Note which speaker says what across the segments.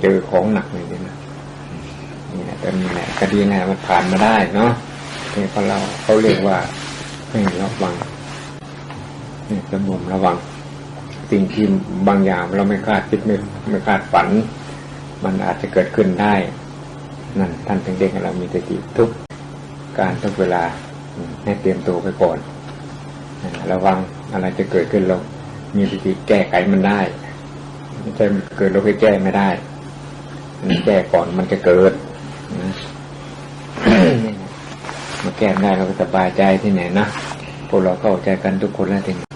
Speaker 1: เจอของหนักเลยนะนี่แหละแต่นี่แหละก็ดีนะมันผ่านมาได้เนาะนี่เขาเราเขาเรียกว่าให้ระวังเนี่สมรวมระวัง สิ่งที่บางอย่างเราไม่คาดคิดไม่ไม่คาดฝัน มันอาจจะเกิดขึ้นได้ นั่นท่านเด็กๆเรามีสติทุกการทุกเวลาให้เตรียมตัวไปก่อนระวังอะไรจะเกิดขึ้นเรา มีวิแก้ไขมันได้ไม่ใช่เกิดเราไปแก้ไม่ได้ แก้ก่อนมันจะเกิดนะมาแก้ได้เราก็สบายใจที่ไหนนะพวกเราเข้าใจกันทุกคนแล้วทีนี้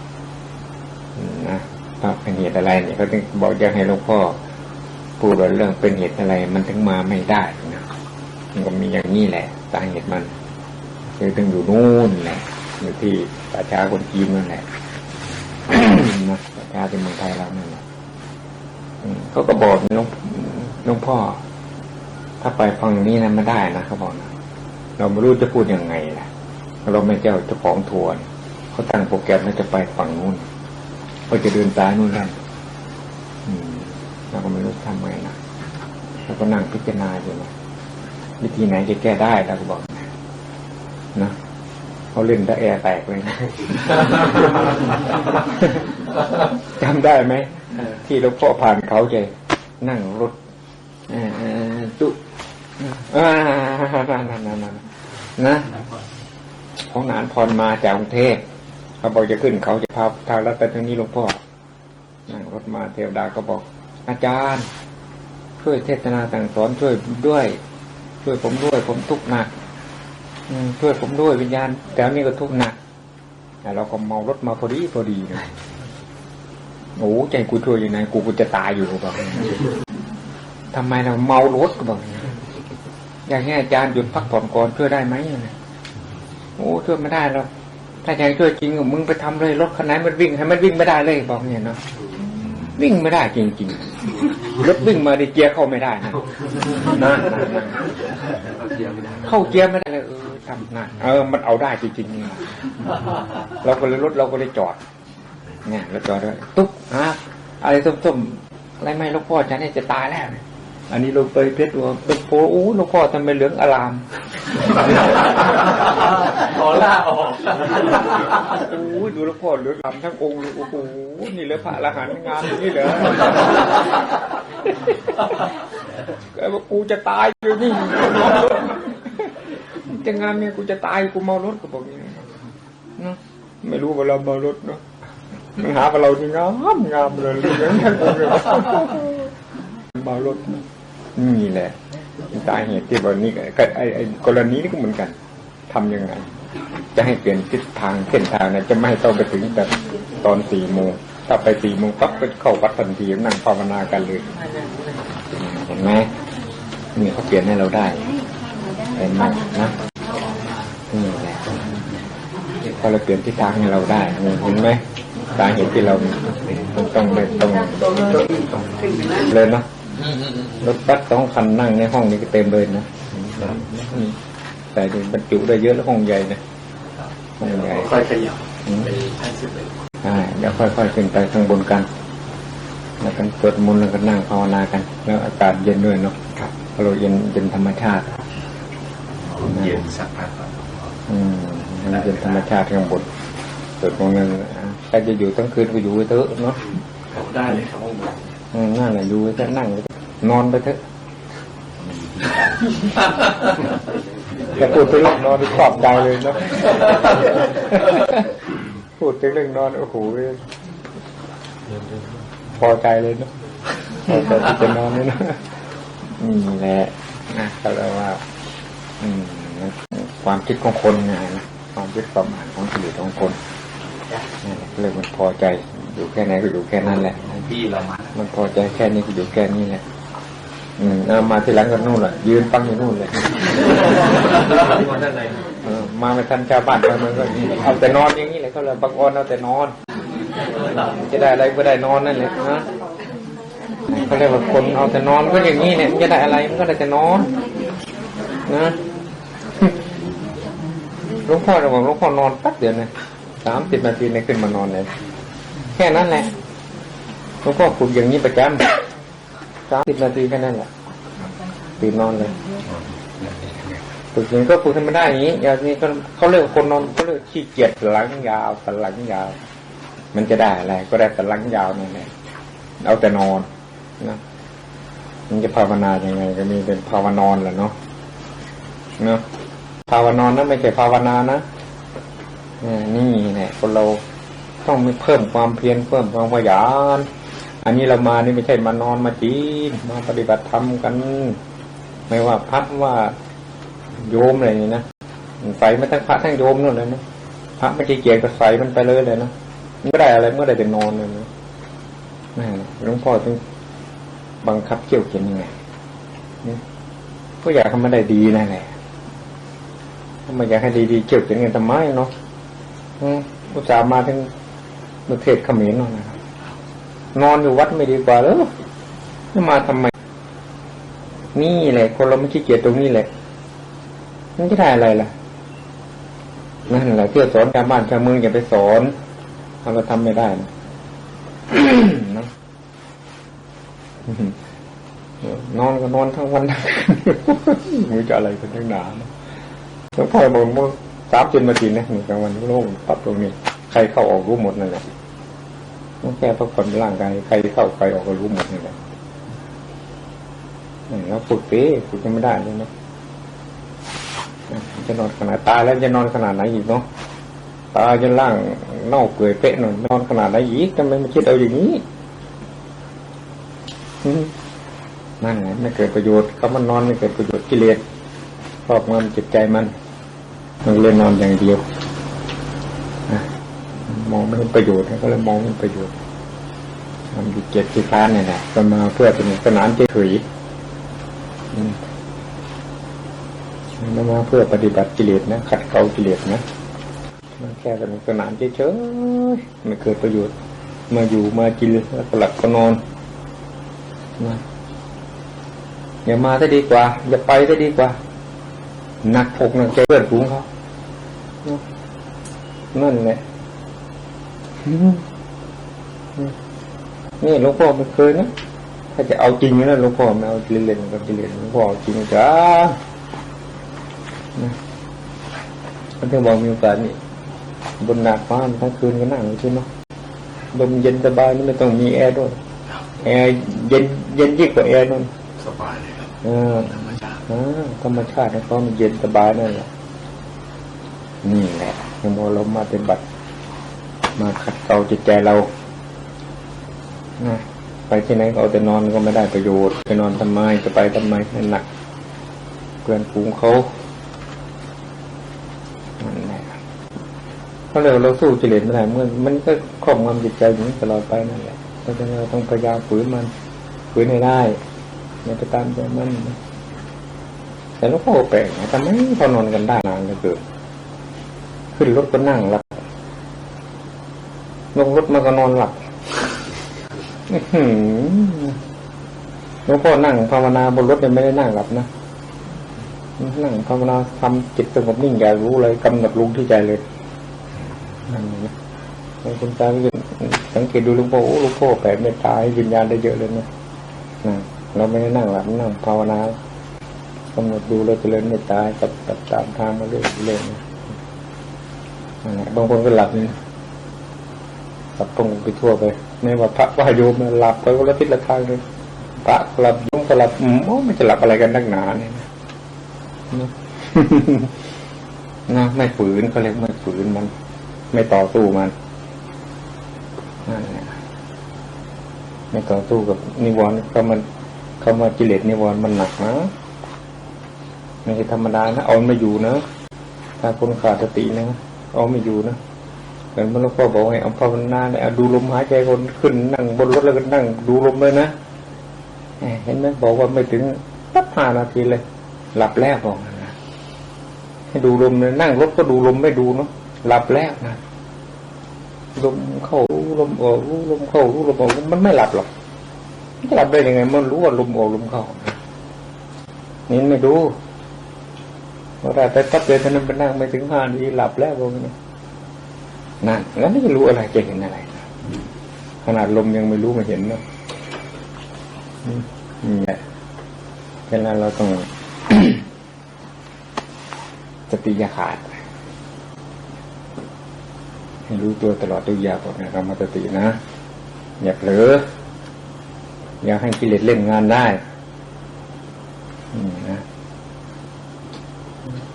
Speaker 1: นะว่าเป็นเหตุอะไรเนี่ยเขาต้องบอกจะให้หลวงพ่อพูดเรื่องเป็นเหตุอะไร มันถึงมาไม่ได้นะมันก็มีอย่างนี้แหละสาเหตุมันคือต้องอยู่นู่นแหละอยู่ที่ประชาคนจีนนั่นแหละนะประชาที่เมืองไทยเรานั่นแหละเขาก็บอกน้อง น้องพ่อ ถ้าไปฟังนี้นะไม่ได้นะเขาบอกนะเราไม่รู้จะพูดยังไงล่ะเราไม่เจ้าเจ้าของทัวร์เขาตั้งโปรแกรมว่าจะไปฝั่งนู้นเขาจะเดินซ้ายนู่นนั่นเราก็ไม่รู้ทำไงนะเราก็นั่งพิจารณาอยู่นะวิธีไหนจะแก้ได้เราก็บอกนะเขาเล่นตะแอร์แตกเลยนะจำได้ไหมที่หลวงพ่อผ่านเขาใจนั่งรถ ตุอ่านั่นนั่นนั่นนะของนานพรมาจากกรุงเทพเขาบอกจะขึ้นเขาจะพาทางรัตนนี้หลวงพ่อนั่งรถมาเทวดาก็บอก อาจารย์ ช่วยเทศนาสั่งสอนช่วยด้วย ช่วยผมด้วย ผมทุกข์หนักช่วยผมด้วยวิญญาณแต่นี้ก็ทุกข์หนักเราก็เมารถมาพอดีพอดีเลยโอ้ใจกูช่วยยังไงกูกูจะตายอยู่บอก ทำไมเราเมารถก็บอกอย่างนี้อาจารย์หยุดพักผ่อนก่อนช่วยได้ไหมเนี่ยโอ้ช่วยไม่ได้แล้วถ้าอยากช่วยจริงมึงไปทำเลยรถคันไหนมันวิ่งให้มันวิ่งไม่ได้เลยบอกเนี่ยเนาะวิ่งไม่ได้จริงๆรถวิ่งมาดิเกียร์เข้าไม่ได้นะนะเข้าเกียร์ไม่ได้เลยเออทำนะเออ มันเอาได้จริงๆนี่เราก็เลยรถเราก็เลยจอด เนี่ยแล้วจอดด้วยตุ๊กฮะอะไรส้มๆอะไรไม่ลูกพ่อฉันเนี่ยจะตายแล้วเนี่ย อันนี้ลงไปเพชรตัวเป็นโพโอ้ลูกพ่อทำไมเหลืองอาลาม
Speaker 2: ขอล่าออก
Speaker 1: โอ้ยดูลูกพ่อเหลืองอาลามทั้งองค์โอ้โหนี่เลยพระอรหันต์งามนี่เหรอแกว่ากูจะตายอยู่นี่จะงานเนี่ยกูจะตายกูเมารถกูบอกอย่างนี้นะไม่รู้ว่าเราเมารถเนาะมันหาว่าเราที่งามงามเลยเรื่องนั้นเลย เมารถนี่แหละสาเหตุที่วันนี้ก็ไอ้ไอ้กรณีนี้ก็เหมือนกัน ทํำยังไง จะให้เปลี่ยนทิศทางเส้นทางนะจะไม่ให้ต้องไปถึงแต่ตอนสี่โมงถ้าไปสี่โมงปั๊บก็เข้าวัดทันทีนั่งภาวนากันเลยเห็นไหมนี่เขาเปลี่ยนให้เราได้เห็นไหมนะนี่แหละพอเราเปลี่ยนทิศทางให้เราได้เห็นไหมสาเหตุที่เราต้องไม่ต้องเลยเนาะ รถบัสสองคันนั่งในห้องนี้ก็เต็มเลยนะแต่บรรจุได้เยอะแล้วห้องใหญ่นะ
Speaker 2: ห้องใหญ่ค่อยขยับ
Speaker 1: ใช่เดี๋ยวค่อยๆขึ้นไปข้างบนกันแล้วกันสวดมนต์แล้วก็นั่งภาวนากัน แล้วอากาศเย็นด้วยเนาะเพราะเราเย็นเย็นธรรมชาติ
Speaker 2: เย็นสักพัก
Speaker 1: อืมเย็นธรรมชาติข้างบนสวดมนต์นั่นใครจะอยู่ทั้งคืนก็อยู่ไปเถอะเนาะ
Speaker 2: ได้เลยครับ
Speaker 1: นั่นแหละอยู่จะนั่ง นอนไปเถอะจะพูดถึงเรื่องนอนขอบใจเลยเนาะพูดถึงเรื่องนอนโอ้โหพอใจเลยเนาะพอใจที่จะนอนนี่นะนี่แหละนะก็เลยว่า อืมความคิดของคนไงนะความคิดประมาณของชีวิตของคนนี่แหละเลยมันพอใจอยู่แค่ไหนก็อยู่แค่นั้นแหละ
Speaker 2: พี่เรามา
Speaker 1: มันพอใจแค่นี้ก็อยู่แค่นี้แหละ อืมมาที่หลังกันนู่นแหละยืนฟังอยู่นู่นเลยมาไม่ทันชาวบ้านชาวเมืองก็เอาแต่นอนอย่างนี้เลยก็เลยบางอนเอาแต่นอน จะได้อะไรก็ได้นอนนั่นแหละนะเขาเรียกว่าคนเอาแต่นอนก็อย่างนี้เนี่ยจะได้อะไรมันก็ได้แต่นอน นะหลวงพ่อเราบอกหลวงพ่อนอนแป๊บเดียวนะสามสิบนาทีเนี่ยขึ้นมานอนเลยแค่นั้นแหละหลวงพ่อฝึกอย่างนี้ประจำ สามสิบนาทีแค่นั้นแหละตื่นนอนเลยฝึกอย่างนี้ก็ฝึกให้มันได้อย่างนี้อย่างนี้ก็เขาเรียกว่าคนนอนเขาเรียกขี้เกียจสันหลังยาวสันหลังยาว มันจะได้อะไรก็ได้สันหลังยาวนั่นแหละเอาแต่นอนนะมันจะภาวนายังไง ก็มีเป็นภาวนอนแหละเนาะเนาะภาวนอนนะไม่ใช่ภาวนานะอ่านี่แหละคนเราต้องมีเพิ่มความเพียรเพิ่มความขยัน อันนี้เรามานี่ไม่ใช่มานอนมาจีนมาปฏิบัติธรรมกัน ไม่ว่าพัดว่าโยมอะไรนี้นะใส่มาทั้งพระทั้งโยมนู่นเลยนะพระไม่ขี้เกียจก็ใส่มันไปเลยเลยนะมันไม่ได้อะไรเมื่อได้แต่นอนเลยนะนั่นหลวงพ่อต้องบังคับเกี่ยวเขียนยังไงนี่ก็อยากทำมันได้ดีนั่นแหละถ้าไม่อยากให้ดีๆเกี่ยวเขียนกันทำไมเนาะอุตส่าห์มาถึงประเทศเขมรเนนะ นอนอยู่วัดไม่ดีกว่าหรอมาทำไม นี่แหละ คนเราไม่ขี้เกียจตรงนี้แหละมันจะได้อะไรล่ะ นั่นแหละเที่ยวสอนชาวบ้านชาวเมืองอย่าไปสอนทำเราทำไม่ได้นะนอนก็นอนทั้งวันทั้งคืนไม่เจะอะไรกันทั้งหนานะหลวงพ่อบอกว่าสามจนมาทีนะหนึ่งกลางวันโล่งปรับตรงนี้ ใครเข้าออกรู้หมดนั่นแหละ ต้องแค่พักผ่อนร่างกายใครเข้าใครออกก็รู้หมดนั่แหละแล้วฝึกดิฝึกยังไม่ได้เลยนะจะนอนขนาดตายแล้วจะนอนขนาดไหนอีกเนาะตายจะล่างเน่าเปื่อยเปะหน่อยนอนขนาดไหนอีกทำไมไม่คิดเอาอย่างนี้นั่นไงไม่เกิดประโยชน์เขามันนอนไม่เกิดประโยชน์กิเลสครอบงำจิตใจมันมันเล่นนอนอย่างเดียว มองไม่เห็นประโยชน์ก็เลยมองไม่เห็นประโยชน์มันอยู่เจ็ดที่ค้านเนี่ยนะก็มาเพื่อเป็นสนานเฉยๆอืมไม่มาเพื่อปฏิบัติกิเลสนะขัดเกลากิเลสนะมันแค่สนุกสนานเฉยๆไม่เกิดประโยชน์ มาอยู่มากินแล้วก็หลับก็นอนนะอย่ามาได้ดีกว่า อย่าไปได้ดีกว่าหนักอกหนักใจเพื่อนฝูงเขานั่นแหละ นี่หลวงพ่อไม่เคยนะถ้าจะเอาจริงนะหลวงพ่อไม่เอาเล่นๆกับเล่นๆหลวงพ่อเอาจริงจ้านะท่านที่บอกมีโอกาสนี่บนหนักฟ้าทั้งคืนก็นั่งใช่ไหมลมเย็นสบายนี่ไม่ต้องมีแอร์ด้วยแอร์เย็นเย็นยิ่งกว่าแอร์นั่น
Speaker 2: สบายเลยครับ
Speaker 1: เออ
Speaker 2: ธรรมชาติ
Speaker 1: อ่าธรรมชาติของเขามันเย็นสบายนั่นแหละนี่แหละให้โมลมมาเป็นบัตร มาขัดเกลาจิตใจเรานะไปที่ไหนก็เอาแต่นอนก็ไม่ได้ประโยชน์ไปนอนทำไมจะไปทำไมนั่นหนักเพื่อนฝูงเขานั่นแหละเพราะเราเราสู้กิเลสไม่ได้เมื่อมันก็ครอบงำจิตใจอย่างนี้ตลอดไปนั่นแหละเพราะฉะนั้นเราต้องพยายามฝืนมันฝืนให้ได้อย่าไปตามใจมันแต่หลูกพ่อแปลกทำไมพอนอนกันได้นานเหลือเกินขึ้นรถก็นั่งหลับ ลงรถมาก็นอนหลับหลวงพ่อนั่งภาวนาบนรถเนี่ยไม่ได้นั่งหลับนะนั่งภาวนาทำจิตสงบนิ่งอย่ารู้เลยกำหนดรู้ที่ใจเลยนั่นนะบางคนตายก็สังเกตดูหลวงพ่อโอ้หลวงพ่อแผ่เมตตาให้วิญญาณได้เยอะเลยนะนะเราไม่ได้นั่งหลับนั่งภาวนากำหนดดูเลยเจริญเมตตากับกับตามทางมาเรื่อยๆนะบางคนก็หลับนี่ หลับตรงไปทั่วไปไม่ว่าพระว่าโยมนหลับไปคนละทิศละทางเลยพระหลับโยมก็หลับอืมโอ้ไม่จะหลับอะไรกันนักหนาเนี่ยนะนะนะไม่ฝืนก็เรียกไม่ฝืนมัน ไม่ต่อสู้มันนั่นแหละไม่ต่อสู้กับนิวรณ์ก็มันคำว่ากิเลสนิวรณ์มันหนักนะไม่ใช่ธรรมดานะเอามันไม่อยู่นะถ้าคนขาดสตินะเอาไม่อยู่นะ เหมือนหลวงพ่อบอกให้เอาภาวนาเนี่ยดูลมหายใจคนขึ้นนั่งบนรถแล้วก็นั่งดูลมเลยนะเห็นไหมบอกว่าไม่ถึงสักห้านาทีเลย หลับแล้วบอกนะให้ดูลมเลยนั่งรถก็ดูลมไม่ดูเนาะหลับแล้วนะลมเข้ารู้ลมออกรู้ลมเข้ารู้ลมออกมันไม่หลับหรอกมันจะหลับได้ยังไง มันรู้ว่าลมออกลมเข้านี่ไม่ดูเวลาไปปั๊บเดียท่านั้นไปนั่งไม่ถึงห้านาทีหลับแล้วบอกอย่าง นั่นแล้วไม่รู้อะไรจะเห็นอะไร ขนาดลมยังไม่รู้ไม่เห็นเนาะอืมนี่แหละฉะนั้นเราต้องสติยาขาดให้รู้ตัวตลอดทุกอย่างก่อนนะเรามาสตินะอย่าเผลออย่าให้กิเลสเล่นงานได้อืมนะ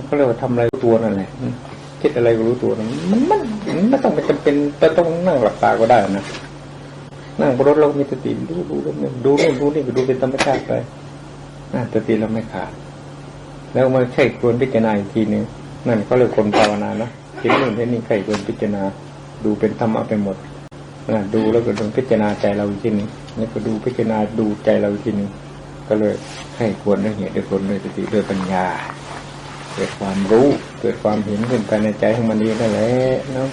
Speaker 1: เขาเรียกว่าทำอะไรตัวนั่นแหละ คิดอะไรก็รู้ตัวนะมันมันมันไม่ต้องไปจำเป็นจะต้องนั่งหลับตาก็ได้นะนั่งบนรถเรามีสติดูดูดูดูดูนู่ดูนี่ก็ดูเป็นธรรมชาติไปสติเราไม่ขาด แล้วมาใช่ควรพิจารณาอีกทีหนึงนั่นก็เลยคนภาวนานะเห็นนู่นเห็นนี่ใครควรพิจารณา ดูเป็นธรรมะไปหมดดูแล้วก็ดูพิจารณาใจเราอีกทีหนึงแล้วก็ดูพิจารณาดูใจเราอีกทีหนึงก็เลยให้ควรด้วยเหตุด้วยผลด้วยสติด้วยปัญญา เกิดความรู้ เกิดความเห็นขึ้นภายในใจของมันเองนั่นแหละเนาะ